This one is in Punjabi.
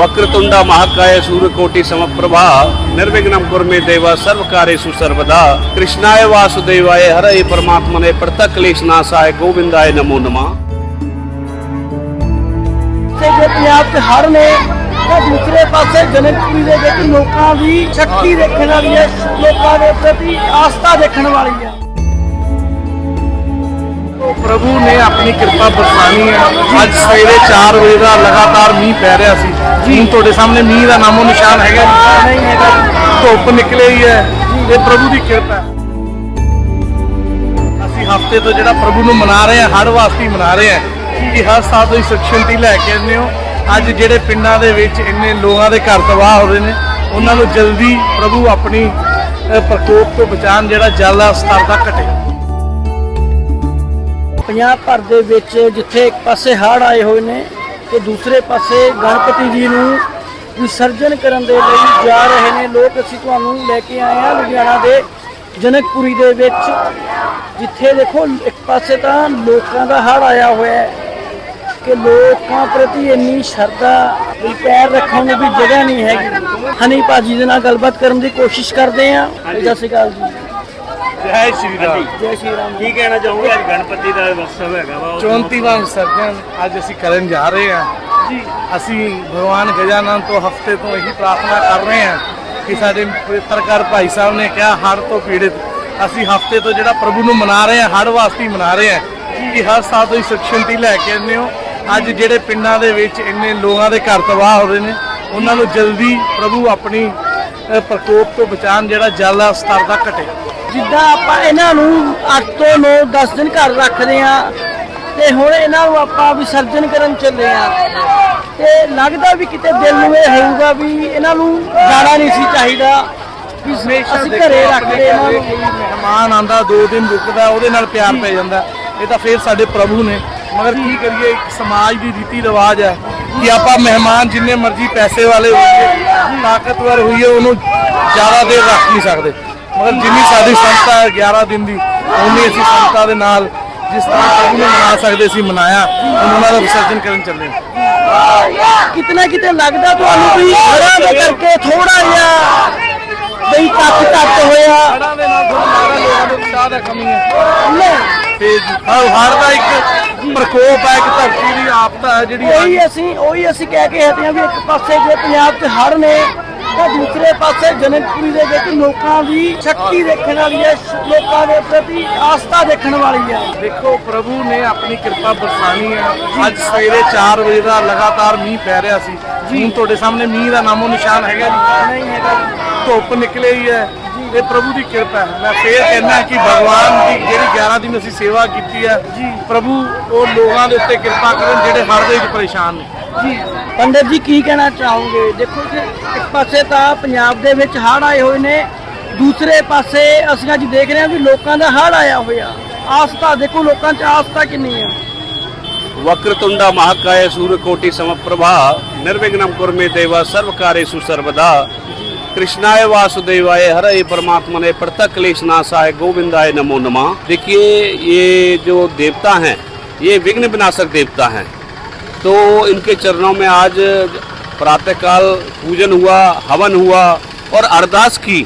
వక్రతుండ మహాకాయ సూర్యకోటి సమప్రభ నిర్విఘ్నం కుర్మి దేవ సర్వకార్యేషు సర్వదా కృష్ణాయ వాసుదేవాయ హరయ పరమాత్మనే ప్రతక్లేశనాశాయ గోవిందాయ నమో నమ ਪੰਜਾਬ ਤੇ ਹਰ ਨੇ ਤੇ ਦੂਸਰੇ ਪਾਸੇ ਜਨਕਪੁਰੀ ਦੇ ਵਿੱਚ ਲੋਕਾਂ ਦੀ ਸ਼ਕਤੀ ਦੇਖਣ ਵਾਲੀ ਹੈ ਲੋਕਾਂ ਦੇ ਪ੍ਰਤੀ ਆਸਥਾ ਦੇਖਣ ਵਾਲੀ ਹੈ ਪ੍ਰਭੂ ਨੇ ਆਪਣੀ ਕਿਰਪਾ ਬਰਸਾਨੀ ਹੈ। ਅੱਜ ਸਵੇਰੇ 4 ਵਜੇ ਦਾ ਲਗਾਤਾਰ ਮੀਂਹ ਪੈ ਰਿਹਾ ਸੀ। ਹੁਣ ਤੁਹਾਡੇ ਸਾਹਮਣੇ ਮੀਂਹ ਦਾ ਨਾਮੋ ਨਿਸ਼ਾਨ ਹੈਗਾ ਜੀ। ਨਹੀਂ ਹੈਗਾ ਧੁੱਪ ਨਿਕਲੇ ਹੀ। ਹੈ ਇਹ ਪ੍ਰਭੂ ਦੀ ਕਿਰਪਾ ਹੈ। ਅਸੀਂ ਹਫ਼ਤੇ ਤੋਂ ਜਿਹੜਾ ਪ੍ਰਭੂ ਨੂੰ ਮਨਾ ਰਹੇ ਹਾਂ ਹੜ ਵਾਸਤੇ ਮਨਾ ਰਹੇ ਹਾਂ ਕਿ ਹਰ ਸਾਲ ਤੁਸੀਂ ਸੁਖ ਸ਼ਾਂਤੀ ਲੈ ਕੇ ਆਉਂਦੇ ਹੋ। ਅੱਜ ਜਿਹੜੇ ਪਿੰਡਾਂ ਦੇ ਵਿੱਚ ਇੰਨੇ ਲੋਕਾਂ ਦੇ ਘਰ ਤਬਾਹ ਹੋ ਰਹੇ ਨੇ ਉਹਨਾਂ ਨੂੰ ਜਲਦੀ ਪ੍ਰਭੂ ਆਪਣੀ ਪ੍ਰਕੋਪ ਤੋਂ ਬਚਾਉਣ ਜਿਹੜਾ ਜਲ ਦਾ ਸਤਰ ਦਾ ਘਟੇ ਪੰਜਾਬ ਭਰ ਦੇ ਵਿੱਚ ਜਿੱਥੇ ਇੱਕ ਪਾਸੇ ਹੜ ਆਏ ਹੋਏ ਨੇ ਤੇ ਦੂਸਰੇ ਪਾਸੇ ਗਣਪਤੀ ਜੀ ਨੂੰ ਵਿਸਰਜਨ ਕਰਨ ਦੇ ਲਈ ਜਾ ਰਹੇ ਨੇ। ਲੋਕ ਅਸੀਂ ਤੁਹਾਨੂੰ ਲੈ ਕੇ ਆਏ ਹਾਂ ਲੁਧਿਆਣਾ ਦੇ ਜਨਕਪੁਰੀ ਦੇ ਵਿੱਚ, ਜਿੱਥੇ ਦੇਖੋ ਇੱਕ ਪਾਸੇ ਤਾਂ ਲੋਕਾਂ ਦਾ ਹੜ ਆਇਆ ਹੋਇਆ ਹੈ ਕਿ ਲੋਕਾਂ ਪ੍ਰਤੀ ਇੰਨੀ ਸ਼ਰਧਾ ਵੀ ਪੈਰ ਰੱਖਣ ਨੂੰ ਵੀ ਜਗ੍ਹਾ ਨਹੀਂ ਹੈਗੀ। ਹਨੀ ਭਾਜੀ ਦੇ ਨਾਲ ਗੱਲਬਾਤ ਕਰਨ ਦੀ ਕੋਸ਼ਿਸ਼ ਕਰਦੇ ਹਾਂ। ਸਤਿ ਸ਼੍ਰੀ ਅਕਾਲ ਜੀ। ਜੈ ਸ਼੍ਰੀ ਰਾਮ। ਜੈ ਸ਼੍ਰੀ ਰਾਮ। ਕੀ ਕਹਿਣਾ ਚਾਹੋਗੇ? ਅੱਜ ਗਣਪਤੀ ਦਾ ਉਤਸਵ ਹੈਗਾ ਵਾ 34ਵਾਂ ਵਿਸਰਜਨ ਅੱਜ ਅਸੀਂ ਕਰਨ ਜਾ ਰਹੇ ਹਾਂ। ਜੀ। ਅਸੀਂ ਭਗਵਾਨ ਗਜਾਨਨ ਤੋਂ ਹਫ਼ਤੇ ਤੋਂ ਇਹੀ ਪ੍ਰਾਰਥਨਾ ਕਰ ਰਹੇ ਹਾਂ ਕਿ ਸਾਡੇ ਪੱਤਰਕਾਰ ਭਾਈ ਸਾਹਿਬ ਨੇ ਕਿਹਾ ਹੜ੍ਹ ਤੋਂ ਪੀੜਿਤ। ਅਸੀਂ ਹਫ਼ਤੇ ਤੋਂ ਜਿਹੜਾ ਪ੍ਰਭੂ ਨੂੰ ਮਨਾ ਰਹੇ ਹਾਂ ਹੜ੍ਹ ਵਾਸਤੇ ਮਨਾ ਰਹੇ ਹਾਂ ਕਿ ਹਰ ਸਾਲ ਤੁਸੀਂ ਸੁਖ ਸ਼ਾਂਤੀ ਲੈ ਕੇ ਆਉਂਦੇ ਹੋ। ਅੱਜ ਜਿਹੜੇ ਪਿੰਡਾਂ ਦੇ ਵਿੱਚ ਇੰਨੇ ਲੋਕਾਂ ਦੇ ਘਰ ਤਬਾਹ ਹੋ ਰਹੇ ਨੇ ਉਹਨਾਂ ਨੂੰ ਜਲਦੀ ਪ੍ਰਭੂ ਆਪਣੀ ਪ੍ਰਕੋਪ ਤੋਂ ਬਚਾਉਣ ਜਿਹੜਾ ਜਲ ਦਾ ਸਤਰ ਦਾ ਘਟੇ। ਜਿੱਦਾਂ ਆਪਾਂ ਇਹਨਾਂ ਨੂੰ 8 ਤੋਂ 9 10 ਦਿਨ ਘਰ ਰੱਖਦੇ ਆ ਤੇ ਹੁਣ ਇਹਨਾਂ ਨੂੰ ਆਪਾਂ ਵਿਸਰਜਨ ਕਰਨ ਚੱਲੇ ਆ ਤੇ ਲੱਗਦਾ ਵੀ ਕਿਤੇ ਦਿਲ ਨੂੰ ਇਹ ਹੋਊਗਾ ਵੀ ਇਹਨਾਂ ਨੂੰ ਜਾਣਾ ਨਹੀਂ ਸੀ ਚਾਹੀਦਾ ਵੀ ਅਸੀਂ ਘਰੇ ਰੱਖਦੇ ਇਹਨਾਂ ਨੂੰ। ਮਹਿਮਾਨ ਆਂਦਾ ਦੋ ਦਿਨ ਰੁਕਦਾ ਉਹਦੇ ਨਾਲ ਪਿਆਰ ਪੈ ਜਾਂਦਾ। ਇਹ ਤਾਂ ਫੇਰ ਸਾਡੇ ਪ੍ਰਭੂ ਨੇ। ਮਗਰ ਕੀ ਕਰੀਏ ਇੱਕ ਸਮਾਜ ਦੀ ਰੀਤੀ ਰਿਵਾਜ ਹੈ ਕਿ ਆਪਾਂ ਮਹਿਮਾਨ ਜਿੰਨੇ ਮਰਜ਼ੀ ਪੈਸੇ ਵਾਲੇ ਹੋਈਏ ਤਾਕਤਵਰ ਹੋਈਏ ਉਹਨੂੰ ਜ਼ਿਆਦਾ ਦੇਰ ਰੱਖ ਨਹੀਂ ਸਕਦੇ। ਮਗਰ ਜਿੰਨੀ ਸਾਡੀ ਸੰਸਥਾ ਹੈ 11 ਦਿਨ ਦੀ ਉਨੀ ਅਸੀਂ ਸੰਸਥਾ ਦੇ ਨਾਲ ਜਿਸ ਤਰ੍ਹਾਂ ਪ੍ਰਭੂ ਨੂੰ ਮਨਾ ਸਕਦੇ ਸੀ ਮਨਾਇਆ ਉਹਨਾਂ ਦਾ ਵਿਸਰਜਨ ਕਰਨ ਚੱਲੇ। ਕਿਤਨਾ ਕਿਤੇ ਲੱਗਦਾ ਤੁਹਾਨੂੰ ਵੀ ਘਰਾਂ ਦੇ ਕਰਕੇ ਥੋੜਾ ਜਿਹਾ ਬਈ ਤੱਕ ਤੱਕ ਹੋਇਆ? ਹੜ੍ਹਾਂ ਦੇ ਨਾਲ ਗੁਰਦਾਰਾ ਲੋਕਾਂ ਦੇ ਉਤਸ਼ਾਹ ਦਾ ਕਮੀ ਹੈ। ਤੇ ਹਰ ਦਾ ਇੱਕ ਪ੍ਰਕੋਪ ਹੈ ਇੱਕ ਧਰਤੀ ਦੀ ਆਪਦਾ ਹੈ ਜਿਹੜੀ ਉਹੀ ਅਸੀਂ ਉਹੀ ਅਸੀਂ ਕਹਿ ਕੇ ਹਟੇ ਵੀ ਇੱਕ ਪਾਸੇ ਜੇ ਪੰਜਾਬ 'ਚ ਹੜ ਨੇ ਤਾਂ ਦੂਸਰੇ ਪਾਸੇ ਜਨਕਪੁਰੀ ਦੇ ਵਿੱਚ ਲੋਕਾਂ ਦੀ ਸ਼ਕਤੀ ਦੇਖਣ ਵਾਲੀ ਹੈ ਲੋਕਾਂ ਦੇ ਪ੍ਰਤੀ ਆਸਥਾ ਦੇਖਣ ਵਾਲੀ ਹੈ। ਦੇਖੋ ਪ੍ਰਭੂ ਨੇ ਆਪਣੀ ਕਿਰਪਾ ਬਰਸਾਨੀ ਹੈ। ਅੱਜ ਸਵੇਰੇ 4 ਵਜੇ ਦਾ ਲਗਾਤਾਰ ਮੀਂਹ ਪੈ ਰਿਹਾ ਸੀ। ਹੁਣ ਤੁਹਾਡੇ ਸਾਹਮਣੇ ਮੀਂਹ ਦਾ ਨਾਮੋ ਨਿਸ਼ਾਨ ਹੈਗਾ ਜੀ। ਨਹੀਂ ਹੈਗਾ ਧੁੱਪ ਨਿਕਲੇ ਹੀ। ਹੈ ਇਹ ਪ੍ਰਭੂ ਦੀ ਕਿਰਪਾ ਹੈ। ਮੈਂ ਫੇਰ ਕਹਿੰਦਾ ਕਿ ਭਗਵਾਨ ਦੀ ਜਿਹੜੀ 11 ਦਿਨ ਅਸੀਂ ਸੇਵਾ ਕੀਤੀ ਹੈ ਪ੍ਰਭੂ ਉਹ ਲੋਕਾਂ ਦੇ ਉੱਤੇ ਕਿਰਪਾ ਕਰਨ ਜਿਹੜੇ ਹੜ੍ਹ ਦੇ ਵਿੱਚ ਪਰੇਸ਼ਾਨ ਨੇ। ਜੀ ਪੰਡਤ ਜੀ ਕੀ ਕਹਿਣਾ ਚਾਹੋਗੇ ਦੇਖੋ ਜੀ ਇੱਕ ਪਾਸੇ ਤਾਂ ਪੰਜਾਬ ਦੇ ਵਿੱਚ ਹੜ੍ਹ ਆਏ ਹੋਏ ਨੇ ਦੂਸਰੇ ਪਾਸੇ ਅਸੀਂ ਅੱਜ ਦੇਖ ਰਹੇ ਹਾਂ ਵੀ ਲੋਕਾਂ ਦਾ ਹੜ੍ਹ ਆਇਆ ਹੋਇਆ ਆਸਥਾ ਦੇਖੋ ਲੋਕਾਂ 'ਚ ਆਸਥਾ ਕਿੰਨੀ ਹੈ वक्रतुंड महाकाय सूर्यकोटि समप्रभा निर्विघ्नं कुर्मे देव सर्वकारेषु सर्वदा कृष्णाय वासुदेवाय हरे परमात्मने पृथक क्लेशनाशाय गोविंदाय नमो नमः देखिए ये जो देवता हैं ये विघ्न विनाशक देवता हैं तो इनके चरणों में आज प्रातःकाल पूजन हुआ हवन हुआ और अरदास की